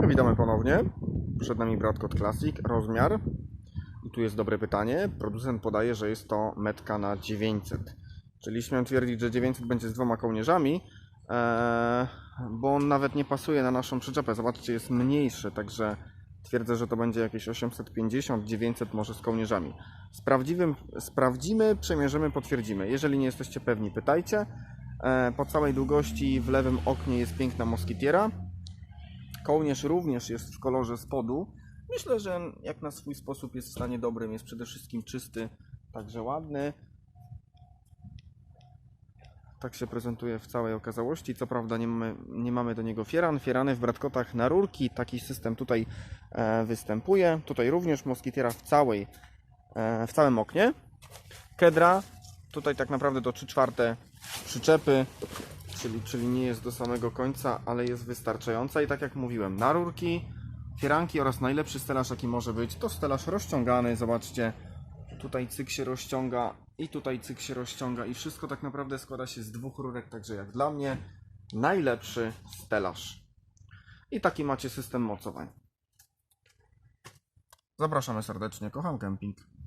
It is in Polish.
witamy ponownie. Przed nami Bradcott Classic, rozmiar. I tu jest dobre pytanie. Producent podaje, że jest to metka na 900. Czyli śmiem twierdzić, że 900 będzie z dwoma kołnierzami, eee, bo on nawet nie pasuje na naszą przyczepę. Zobaczcie, jest mniejszy, także twierdzę, że to będzie jakieś 850, 900 może z kołnierzami. Sprawdziwym, sprawdzimy, przemierzymy, potwierdzimy. Jeżeli nie jesteście pewni, pytajcie. E, Po całej długości w lewym oknie jest piękna moskitiera. Kołnierz również jest w kolorze spodu. Myślę, że jak na swój sposób jest w stanie dobrym, jest przede wszystkim czysty, także ładny. Tak się prezentuje w całej okazałości. Co prawda nie mamy, nie mamy do niego fieran. Fierany w Bradkotach na rurki. Taki system tutaj e, występuje. Tutaj również moskitiera w całej, e, w całym oknie. Kedra. Tutaj tak naprawdę to 3 czwarte przyczepy, czyli, czyli nie jest do samego końca, ale jest wystarczająca. I tak jak mówiłem, na rurki, fieranki oraz najlepszy stelaż jaki może być, to stelaż rozciągany. Zobaczcie, tutaj cyk się rozciąga i tutaj cyk się rozciąga i wszystko tak naprawdę składa się z dwóch rurek, także jak dla mnie najlepszy stelaż. I taki macie system mocowań. Zapraszamy serdecznie, kocham kemping.